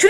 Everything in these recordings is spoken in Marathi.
Should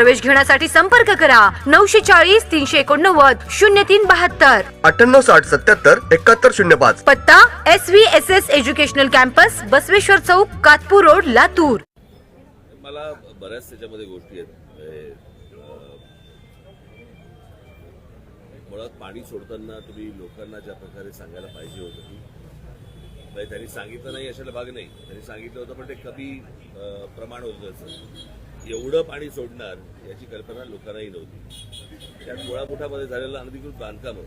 प्रवेश घेण्यासाठी संपर्क करा. नऊशे चाळीस तीनशे एकोणनव्वद शून्य तीन बहात्तर. अठ्ठ्याण्णव साठ सत्याहत्तर एकाहत्तर शून्य पाच. पत्ता S V S S educational campus Basaveshwar chowk Katpur road Latur. मला बऱ्याच त्याच्यामध्ये गोष्टी आहेत. मुळात पाणी सोडताना तुम्ही लोकांना ज्या प्रकारे सांगायला पाहिजे होतं की म्हणजे त्यांनी सांगितलं नाही अशाला भाग नाही. त्यांनी सांगितलं होतं पण ते कमी प्रमाण होतं त्याचं एवढं पाणी सोडणार याची कल्पना लोकांनाही नव्हती. त्यात मुळामुठामध्ये झालेलं अनधिकृत बांधकाम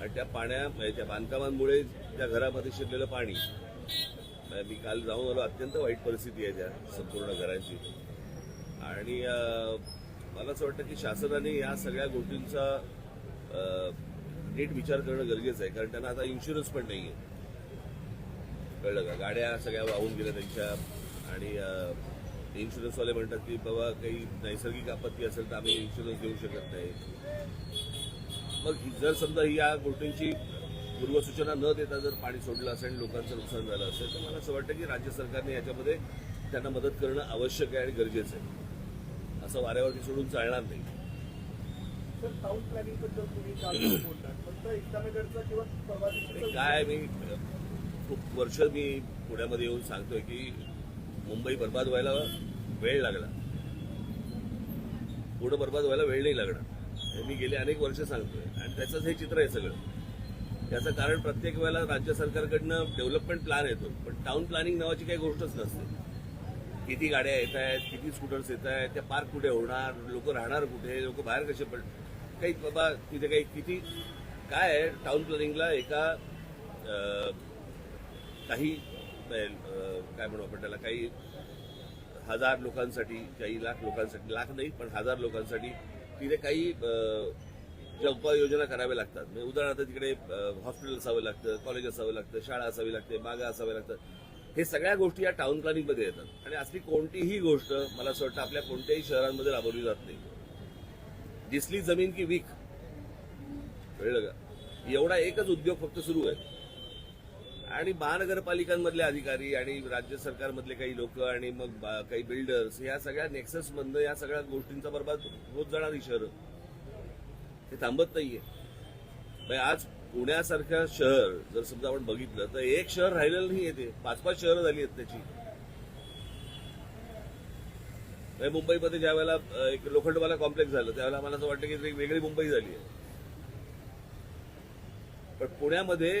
आणि त्या पाण्या म्हणजे त्या बांधकामांमुळे त्या घरामध्ये शिरलेलं पाणी म्हणजे मी काल जाऊन आलो अत्यंत वाईट परिस्थिती आहे त्या संपूर्ण घरांची. आणि मला असं वाटतं की शासनाने या सगळ्या गोष्टींचा नीट विचार करणं गरजेचं आहे. कारण त्यांना आता इन्शुरन्स पण नाही आहे कळलं का? गाड्या सगळ्या वाहून गेल्या त्यांच्या. आणि इन्शुरन्सवाले म्हणतात की बाबा काही नैसर्गिक आपत्ती असेल तर आम्ही इन्शुरन्स देऊ शकत नाही. मग जर समजा ही या गोष्टींची पूर्वसूचना न देता जर पाणी सोडलं असेल आणि लोकांचं नुकसान झालं असेल तर मला असं वाटतं की राज्य सरकारने याच्यामध्ये त्यांना मदत करणं आवश्यक आहे आणि गरजेचं आहे. असं वाऱ्यावरती सोडून चालणार नाही. काय मी खूप वर्ष मी पुण्यामध्ये येऊन सांगतोय की मुंबई बर्बाद व्हायला वेळ लागला. पुढं बर्बाद व्हायला वेळ नाही लागणार. मी गेले अनेक वर्ष सांगतोय. आणि त्याचंच हे चित्र आहे सगळं. याचं कारण प्रत्येक वेळेला राज्य सरकारकडनं डेव्हलपमेंट प्लॅन येतो. पण टाउन प्लॅनिंग नावाची काही गोष्टच नसते. किती गाड्या येत आहेत किती स्कूटर्स येत आहेत त्या पार्क कुठे होणार लोक राहणार कुठे लोक बाहेर कसे पण काही बाबा तिथे काही किती काय आहे टाउन प्लॅनिंगला एका काही काय म्हणू आपण त्याला काही हजार लोकांसाठी काही लाख लोकांसाठी लाख नाही पण हजार लोकांसाठी तिथे काही ज्या उपाययोजना कराव्या लागतात. म्हणजे उदाहरणार्थ तिकडे हॉस्पिटल असावं लागतं कॉलेज असावं लागतं शाळा असावी लागते बागा असाव्या लागतात. हे सगळ्या गोष्टी या टाउन प्लॅनिंगमध्ये येतात. आणि असली कोणतीही गोष्ट मला असं वाटतं आपल्या कोणत्याही शहरांमध्ये राबवली जात नाही. दिसली जमीन की वीक कळलं का? एवढा एकच उद्योग फक्त सुरू आहे. आणि महानगरपालिकांमधले अधिकारी आणि राज्य सरकारमधले काही लोक आणि मग काही बिल्डर्स या सगळ्या नेक्सस मधनं या सगळ्या गोष्टींचा बरबाद होत जाणारी शहर. हे थांबत नाहीये. म्हणजे आज पुण्यासारखं शहर जर समजा आपण बघितलं तर एक शहर राहिलेलं नाही येते पाच पाच शहरं झाली आहेत त्याची. म्हणजे मुंबईमध्ये ज्या वेळेला एक लोखंडवाला कॉम्प्लेक्स झालं त्यावेळेला मला असं वाटतं की एक वेगळी मुंबई झाली आहे. पण पुण्यामध्ये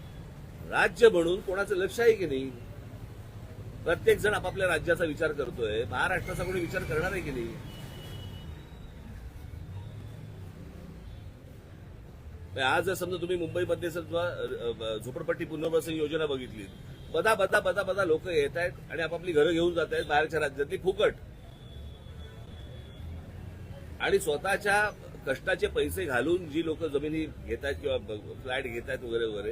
राज्य म्हणून कोणाचं लक्ष आहे की नाही? प्रत्येक जण आपापल्या राज्याचा विचार करतोय. महाराष्ट्राचा कोणी विचार करणार आहे की नाही? आज जर समजा तुम्ही मुंबईमध्ये जर झोपडपट्टी पुनर्वसन योजना बघितली बदा बदा बदा बदा लोक येत आहेत आणि आपापली घरं घेऊन जात आहेत बाहेरच्या राज्यातली फुकट. आणि स्वतःच्या कष्टाचे पैसे घालून जी लोक जमिनी घेत आहेत किंवा फ्लॅट घेत आहेत वगैरे वगैरे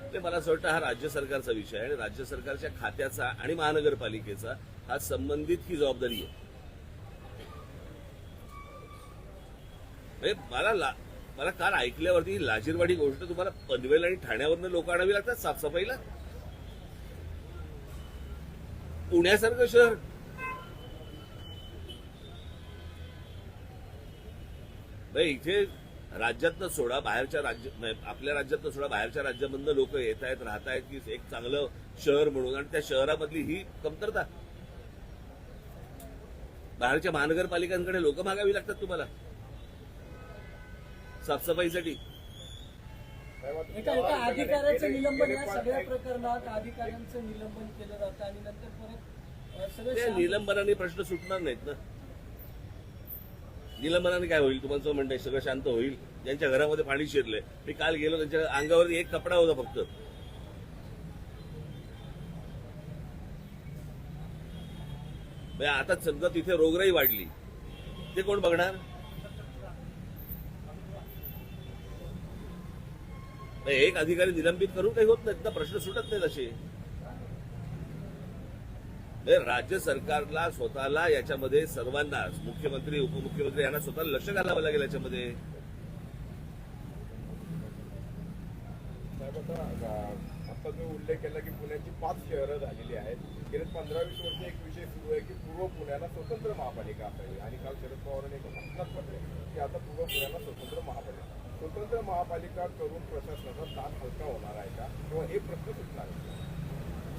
ते मला असं वाटतं हा राज्य सरकारचा विषय आहे आणि राज्य सरकारच्या खात्याचा आणि महानगरपालिकेचा हा संबंधित ही जबाबदारी आहे. म्हणजे मला मला काल ऐकल्यावरती ही लाजीरवाडी गोष्ट तुम्हाला पनवेल आणि ठाण्यावरनं लोक आणावी लागतात साफसफाईला? पुण्यासारखं शहर. म्हणजे इथे राज्यातनं सोडा बाहेरच्या राज्य नाही, आपल्या राज्यातनं सोडा बाहेरच्या राज्यामधनं लोक येत आहेत राहत आहेत की एक चांगलं शहर म्हणून. आणि त्या शहरामधली ही कमतरता. बाहेरच्या महानगरपालिकांकडे लोक मागावी लागतात तुम्हाला. साफसफाईसाठी. एका एका अधिकाऱ्याचं निलंबन या सगळ्या प्रकरणात अधिकाऱ्यांचं निलंबन केलं जातं आणि नंतर परत सगळं निलंबनाने प्रश्न सुटणार नाहीत ना. निलंबनाने काय होईल? तुम्हाला म्हणणं आहे सगळं शांत होईल. ज्यांच्या घरामध्ये पाणी शिरलंय. मी काल गेलो त्यांच्या अंगावर एक कपडा होता फक्त. म्हणजे आता समजा तिथे रोगराई वाढली. ते कोण बघणार? एक अधिकारी निलंबित करून काही होत नाहीत ना प्रश्न सुटत नाहीत असे. राज्य सरकारला स्वतःला याच्यामध्ये सर्वांनाच मुख्यमंत्री उपमुख्यमंत्री यांना स्वतःला लक्ष घालावं लागेल याच्यामध्ये. आता अ, जो उल्लेख केला की पुण्याची पाच शहरं झालेली आहेत. गेले पंधरा वीस वर्ष एक विषय सुरू आहे की पूर्व पुण्याला स्वतंत्र महापालिका असावी. आणि काल शरद पवारांनी एक घोषणाच म्हटले की आता पूर्व पुण्याला स्वतंत्र महापालिका. स्वतंत्र महापालिका करून प्रशासनाचा ताण हलका होणार आहे का? किंवा हे प्रश्न सुटणार आहे?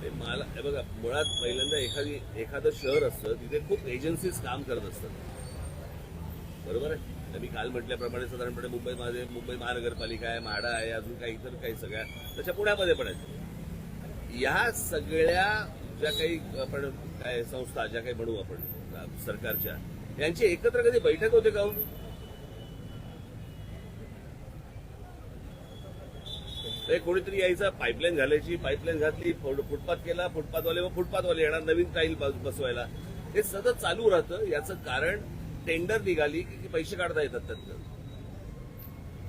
ते मला बघा मुळात पहिल्यांदा एखादी एखादं शहर असतं तिथे खूप एजन्सीज काम करत असतात. बरोबर आहे? मी काल म्हटल्याप्रमाणे साधारणपणे मुंबई माझे मुंबई महानगरपालिका आहे म्हाडा आहे अजून काही इतर काही सगळ्या तशा पुण्यामध्ये पण आहेत. या सगळ्या ज्या काही आपण काय संस्था ज्या काही म्हणू आपण सरकारच्या यांची एकत्र कधी बैठक होते का हो? ते कोणीतरी यायचं पाईपलाईन घालायची पाईपलाईन घातली फुटपाथ केला फुटपाथवाले व फुटपाथवाले येणार नवीन टाईल बसवायला. हे सतत चालू राहतं. याचं कारण टेंडर निघाली की पैसे काढता येतात त्यातनं.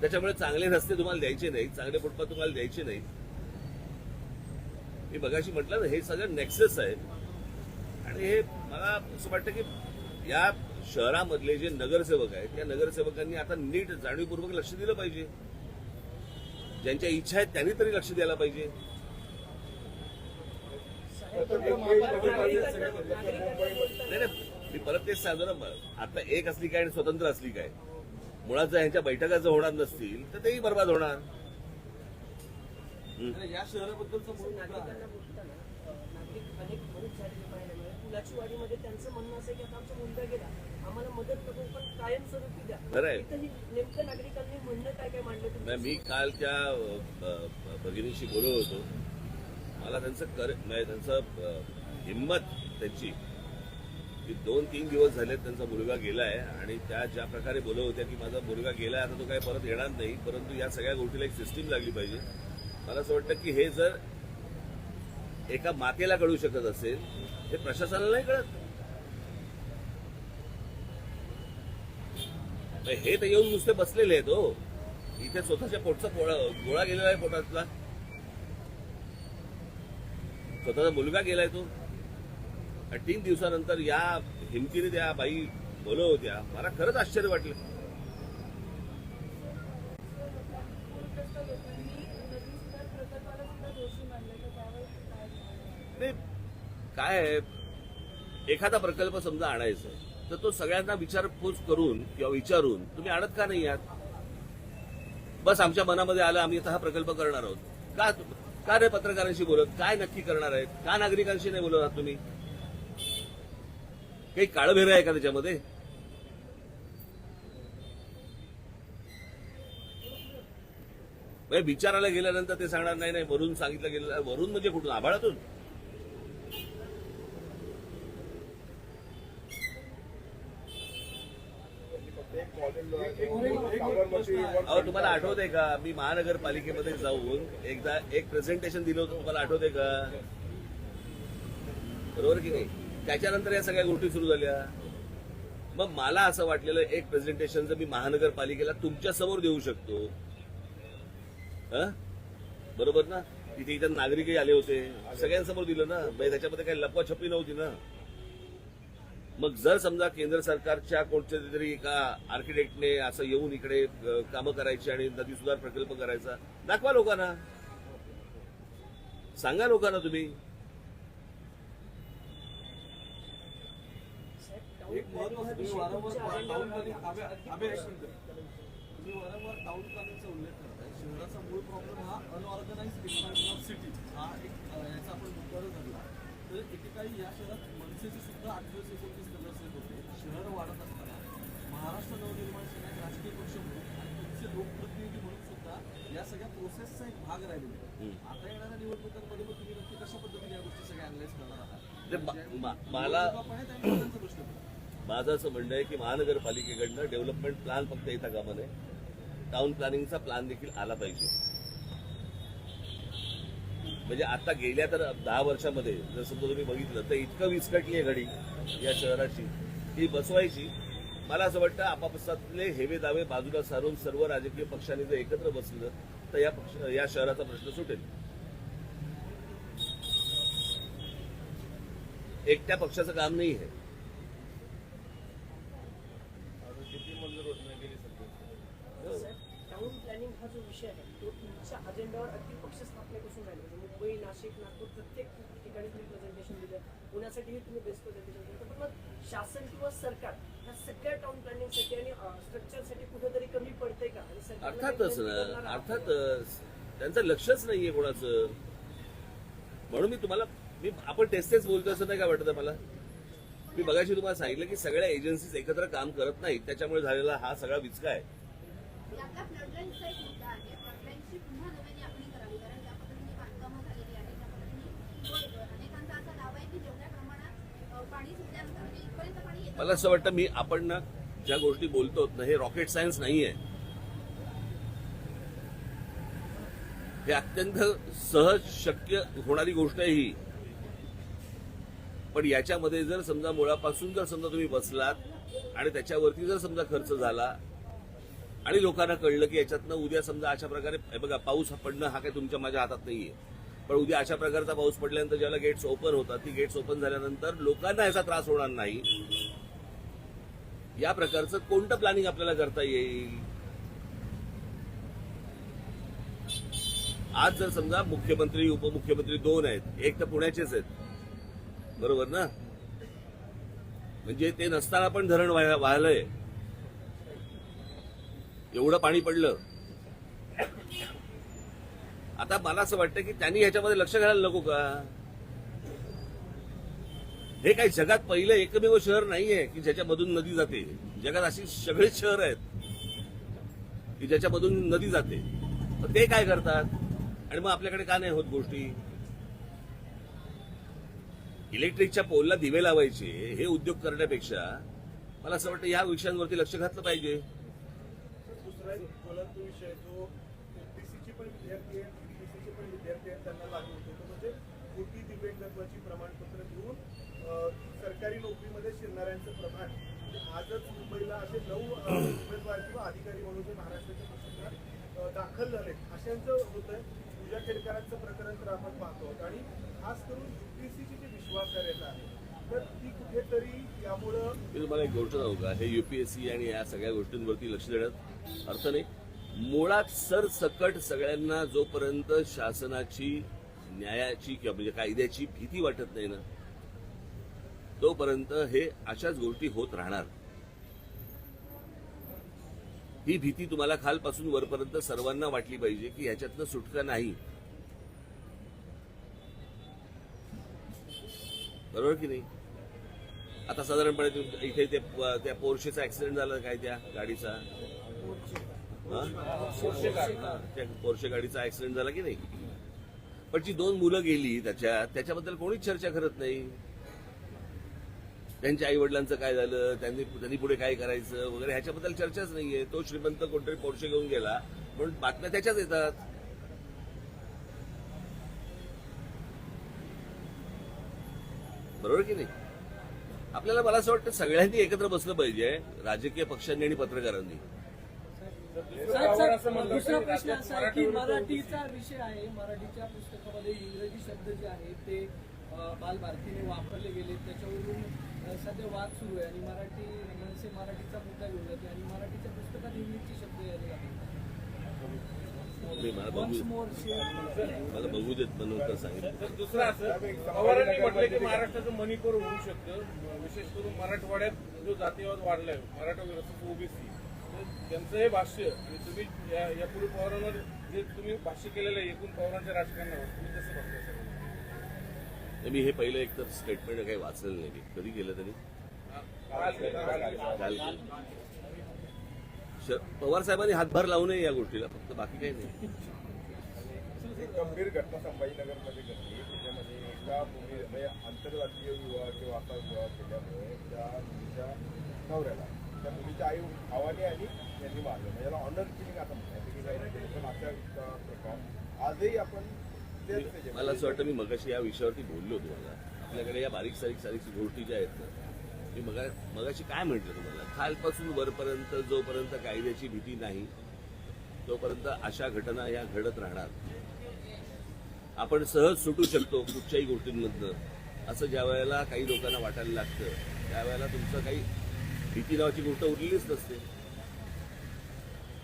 त्याच्यामुळे चांगले रस्ते तुम्हाला द्यायचे नाही चांगले फुटपाथ तुम्हाला द्यायचे नाही मी बघाशी म्हटलं ना हे सगळं नेक्सेस आहे. आणि हे मला असं वाटतं की या शहरामधले जे नगरसेवक आहेत या नगरसेवकांनी आता नीट जाणीवपूर्वक लक्ष दिलं पाहिजे. ज्यांच्या इच्छा आहेत त्यांनी तरी लक्ष द्यायला पाहिजे. नाही नाही. मी परत तेच सांगतो ना आता एक असली काय आणि स्वतंत्र असली काय. मुळात जर ह्यांच्या बैठका जर होणार नसतील तर तेही बर्बाद होणार. या शहराबद्दलचं आम्हाला मदत नको पण कायमस्वरूपी द्या. इथं ही नेमकं नागरिकांनी म्हणणं काय काय मांडलं नाही, मी काल त्या अ, भगिनीशी बोलत होतो. मला त्यांचं कर म्हणजे त्यांचं अ, हिंमत त्यांची. की दोन तीन दिवस झाले त्यांचा मुलगा गेलाय आणि त्या ज्या प्रकारे बोलत होत्या की माझा मुलगा गेलाय आता तो काही परत येणार नाही परंतु या सगळ्या गोष्टीला एक सिस्टीम लागली पाहिजे. मला असं वाटतं की हे जर एका मातेला कळू शकत असेल हे प्रशासनाला नाही कळत नाही, हे तर येऊन नुसते बसलेले आहेत हो. इथे स्वतःच्या पोटचा गोळा गेलेला आहे पोटातला. स्वतःचा मुलगा गेलाय तो. तीन दिवसानंतर या हिमतीने त्या बाई बोलव होत्या. मला खरंच आश्चर्य वाटलं. नाही काय एखादा प्रकल्प समजा आणायचा आहे. तर तो सगळ्यांना विचारपूस करून किंवा विचारून तुम्ही आणत का नाही आहात? बस आमच्या मनामध्ये आलं आम्ही आता हा प्रकल्प करणार आहोत. का का रे पत्रकारांशी बोलत? काय नक्की करणार आहेत? का नागरिकांशी नाही बोलत आहात तुम्ही? काही काळभेर आहे का त्याच्यामध्ये? म्हणजे विचारायला गेल्यानंतर ते सांगणार नाही नाही वरून सांगितलं गेलं वरून म्हणजे कुठून? आभाळातून? तुम्हाला आठवते का? मी महानगरपालिकेमध्ये जाऊन एकदा एक प्रेझेंटेशन दिलं होतं. तुम्हाला आठवते का? बरोबर की नाही? त्याच्यानंतर या सगळ्या गोष्टी सुरू झाल्या. मग मला असं वाटलेलं एक प्रेझेंटेशन जर मी महानगरपालिकेला तुमच्यासमोर देऊ शकतो. बरोबर ना? तिथे इथं नागरिकही आले होते. सगळ्यांसमोर दिलं ना? म्हणजे त्याच्यामध्ये काही लपवाछपी नव्हती ना? मग जर समजा केंद्र सरकारच्या कोणत्या तरी एका आर्किटेक्टने असं येऊन इकडे कामं करायची आणि नदी सुधार प्रकल्प करायचा दाखवा लोकांना. सांगा लोकांना तुम्ही. एक महत्वाचं तुम्ही वारंवार टाउन तुम्ही वारंवार टाउन प्लॅनिंगचा उल्लेख करताय. शहराचा मूळ प्रॉब्लेम हा अनऑर्गनाइज एक्सपान्शन ऑफ सिटी हा एक याचा आपण मुद्दा धरला. तर एकेकाळी या शहरात सुद्धा अठ्ठावीस एकोणतीस सदस्य होते. शहर वाढत असताना महाराष्ट्र नवनिर्माण सेना एक राजकीय पक्ष म्हणून आणि तुमचे लोकप्रतिनिधी म्हणून सुद्धा या सगळ्या प्रोसेसचा एक भाग राहिलेला आहे. आता येणाऱ्या निवडणुकांमध्ये मग तुम्ही नक्की कशा पद्धतीने या गोष्टी सगळ्या अनालाइज करणार आहात? मला प्रश्न. माझं असं म्हणणं आहे की महानगरपालिकेकडनं डेव्हलपमेंट प्लॅन फक्त येता कामा नये टाउन प्लॅनिंगचा प्लॅन देखील आला पाहिजे. म्हणजे आता गेल्या तर दहा वर्षामध्ये जर समजा तुम्ही बघितलं तर इतकं विस्कटली आहे घडी या शहराची. ती बसवायची. मला असं वाटतं आपापसातले हेवे दावे बाजूला सारून सर्व राजकीय पक्षांनी जर एकत्र बसलं तर या पक्ष या शहराचा प्रश्न सुटेल. एकट्या पक्षाचं काम नाही आहे किती मंजूर होत नाही गेली सध्या टाउन प्लॅनिंग हा जो विषय आहे तो तुमच्या अजेंडावर अगदी पक्ष स्थापनेपासून राहिला. म्हणजे मुंबई नाशिक नागपूर प्रत्येक ठिकाणी तुम्ही प्रेझेंटेशन दिलं. पुण्यासाठीही तुम्ही बेस्ट प्रेझेंटेशन दिलं. पण मग शासन किंवा सरकार ह्या सगळ्या टाउन प्लॅनिंगसाठी आणि स्ट्रक्चरसाठी कुठेतरी कमी पडतंय का? आणि अर्थातच? अर्थातच त्यांचं लक्षच नाहीये कोणाचं. म्हणून मी तुम्हाला मी आपण तेच तेच बोलतो असं नाही का वाटत मला? मी बघायची तुम्हाला सांगितलं की सगळ्या एजन्सीज एकत्र काम करत नाहीत. त्याच्यामुळे झालेला हा सगळा विचका आहे यातला फ्लडलाईनचा एक मुद्दा आहे फ्लडलाईनची पुन्हा नव्याने आखणी करावी कारण ज्या पद्धतीने बांधकामं झालेली आहेत त्या पद्धतीने होय, अनेकांचा असा दावा आहे की जेवढ्या प्रमाणात अ, पाणी सुटल्यानंतर म्हणजे इथपर्यंत पाणी येतं मला असं वाटतं मी आपण ना ज्या गोष्टी बोलतो ना हे रॉकेट सायन्स नाहीये. हे अत्यंत सहज शक्य होणारी गोष्ट आहे ही. पण याच्यामध्ये जर समजा मुळापासून जर समजा तुम्ही बसलात आणि त्याच्यावरती जर समजा खर्च झाला आणि लोकांना कळलं की याच्यातनं उद्या समजा अशा प्रकारे बघा पाऊस पडणं हा काही तुमच्या माझ्या हातात नाहीये. पण उद्या अशा प्रकारचा पाऊस पडल्यानंतर ज्याला गेट्स ओपन होतात ती गेट्स ओपन झाल्यानंतर लोकांना याचा त्रास होणार नाही. या प्रकारचं कोणतं प्लॅनिंग आपल्याला करता येईल? आज जर समजा मुख्यमंत्री उपमुख्यमंत्री दोन आहेत एक तर पुण्याचेच आहेत. बरोबर ना? म्हणजे ते नसताना पण धरण वाहलंय एवढं पाणी पडलं. आता मला असं वाटतं की त्यांनी ह्याच्यामध्ये लक्ष घालायला नको का? हे काही जगात पहिलं एकमेव शहर नाहीये की ज्याच्यामधून नदी जाते? जगात अशी सगळेच शहर आहेत की ज्याच्यामधून नदी जाते. तर ते काय करतात? आणि मग आपल्याकडे का नाही होत गोष्टी? इलेक्ट्रिकच्या पोलला दिवे लावायचे हे उद्योग करण्यापेक्षा मला असं वाटतं या विषयांवरती लक्ष घातलं पाहिजे. त्यांना लागू होतो. म्हणजे कोटी प्रमाणपत्र घेऊन सरकारी नोकरीमध्ये शिरणाऱ्यांचं प्रमाण म्हणजे आजच मुंबईला असे नऊ उमेदवार किंवा अधिकारी म्हणून जे महाराष्ट्राच्या प्रशासनात दाखल झाले अशांचं होतं पूजा खेडकरांचं प्रकरण तर आपण पाहतो. आहोत. आणि खास करून युपीएससीची जी विश्वासार्हता आहे तर ती कुठेतरी यामुळं मी तुम्हाला एक गोष्ट सांगू का? हे युपीएससी आणि या सगळ्या गोष्टींवरती लक्ष देण्यात अर्थ नाही. मुळात सरसकट सगळ्यांना जोपर्यंत शासनाची न्यायाची किंवा म्हणजे कायद्याची भीती वाटत नाही ना तोपर्यंत हे अशाच गोष्टी होत राहणार. ही भीती तुम्हाला खालपासून वरपर्यंत सर्वांना वाटली पाहिजे की ह्याच्यातनं सुटका नाही. बरोबर की नाही? आता साधारणपणे इथे ते त्या पोर्शेचा ऍक्सिडेंट झाला काय त्या गाडीचा? त्या पोर्शे गाडीचा ऍक्सिडेंट झाला की नाही? पण जी दोन मुलं गेली त्याच्यात त्याच्याबद्दल कोणीच चर्चा करत नाही. त्यांच्या आई वडिलांचं काय झालं त्यांनी त्यांनी पुढे काय करायचं वगैरे ह्याच्याबद्दल चर्चाच नाहीये. तो श्रीमंत कोणतरी पोर्शे घेऊन गेला म्हणून बातम्या त्याच्याच येतात. बरोबर की नाही? आपल्याला मला असं वाटतं सगळ्यांनी एकत्र बसलं पाहिजे राजकीय पक्षांनी आणि पत्रकारांनी. दुसरा प्रश्न असा आहे की मराठीचा विषय आहे मराठीच्या पुस्तकामध्ये इंग्रजी शब्द जे आहेत ते बालभारतीने वापरले गेले त्याच्यावरून सध्या वाद सुरू आहे आणि मराठी मनसे मराठीचा मुद्दा घेऊन जाते आणि मराठीच्या पुस्तकात इंग्लिशचे शब्द यायला मला बघू देत म्हणून सांगितलं. दुसरं असं पवारांनी म्हटलं की महाराष्ट्राचं मणिपूर होऊ शकतं. विशेष करून मराठवाड्यात जो जातीयवाद वाढलाय मराठा ओबीसी त्यांचं हे भाष्य आणि तुम्ही या- यापूर्वी पवारांवर जे तुम्ही भाष्य केलेलं आहे एकूण पवारांच्या राजकारणावर तुम्ही कसं बघताय? मी हे पहिलं एक तर स्टेटमेंट काही वाचलेलं नाही मी. कधी केलं तरी काल श- पवार साहेबांनी हातभार लावू नये या गोष्टीला फक्त बाकी काही नाही. गंभीर घटना संभाजीनगरमध्ये घडली. त्याच्यामध्ये एका म्हणजे आंतरराष्ट्रीय विवाह किंवा असा विवाह केल्यामुळे त्या मुलीच्या नवऱ्याला त्या मुलीच्या आई भावाने आणि त्यांनी मारलं. म्हणजे याला ऑनर किलिंग असं म्हणतात की काही नाही प्रकार आजही आपण मला असं वाटतं मी मगाशी या विषयावरती बोललो तुम्हाला. आपल्याकडे या बारीक सारीक सारीक गोष्टी ज्या आहेत ना मी मगा मगाशी काय म्हटलं तुम्हाला? खालपासून वरपर्यंत जोपर्यंत कायद्याची भीती नाही तोपर्यंत अशा घटना या घडत राहणार. आपण सहज सुटू शकतो कुठच्याही गोष्टींमधनं. असं ज्या वेळेला काही लोकांना वाटायला लागतं त्यावेळेला तुमचं काही भीती नावाची गोष्ट उरलेलीच नसते.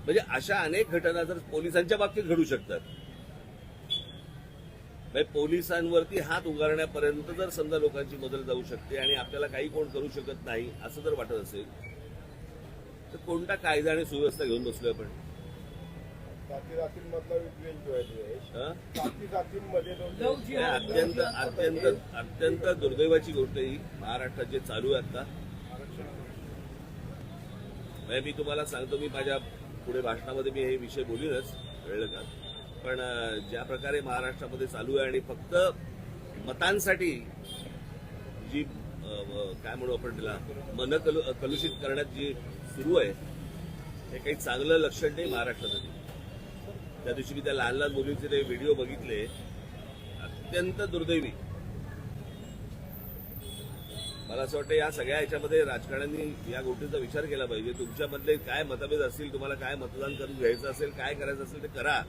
म्हणजे अशा अनेक घटना जर पोलिसांच्या बाबतीत घडू शकतात म्हणजे पोलिसांवरती हात उगारण्यापर्यंत जर समजा लोकांची मदत जाऊ शकते आणि आपल्याला काही कोण करू शकत नाही असं जर वाटत असेल तर कोणता कायदा आणि सुव्यवस्था घेऊन बसलोय आपण हं? हे. अत्यंत अत्यंत अत्यंत दुर्दैवाची गोष्ट ही महाराष्ट्रात जे चालू आहे आता म्हणजे मी तुम्हाला सांगतो मी माझ्या पुढे भाषणामध्ये मी हे विषय बोलीनच कळलं का पण ज्या प्रकारे महाराष्ट्रामध्ये चालू आहे आणि फक्त मतांसाठी जी काय म्हणू आपण तिला मन कलु कलुषित करण्यात जी सुरू आहे हे काही चांगलं लक्षण नाही महाराष्ट्रासाठी. त्या दिवशी मी त्या लहान लहान मुलींचे ते व्हिडिओ बघितले. अत्यंत दुर्दैवी. मला असं वाटतं या सगळ्या ह्याच्यामध्ये राजकारण्यांनी या गोष्टीचा विचार केला पाहिजे. तुमच्यामधले काय मतभेद असतील तुम्हाला काय मतदान करून घ्यायचं असेल काय करायचं असेल ते करा.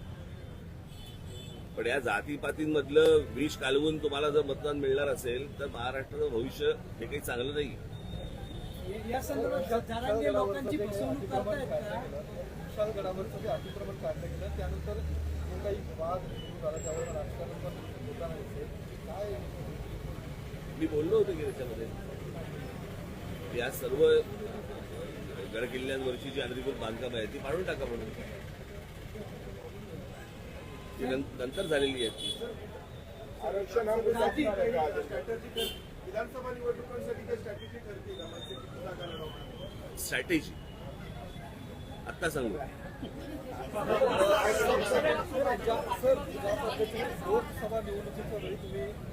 पण या जातीपातींमधलं विष कालवून तुम्हाला जर मतदान मिळणार असेल तर महाराष्ट्राचं भविष्य हे काही चांगलं नाही. या संदर्भात जरांगे लोकांची फसवणूक करतायत का? विशालगडावरचं जे अतिक्रमण काढलं गेलं त्यानंतर जो काही वाद सुरू झाला त्यावर राजकारण पण होताना दिसेल काय मी बोललो होतो की त्याच्यामध्ये या सर्व गडकिल्ल्यांवरची जी अनधिकृत बांधकामं आहेत ती पाडून टाका म्हणून ती नंतर झालेली ती हा आहे का अजेंड्यात? स्ट्रॅटेजी म्हणजे आत्ता सांगू लोकसभा निवडणुकीच्या वेळी तुम्ही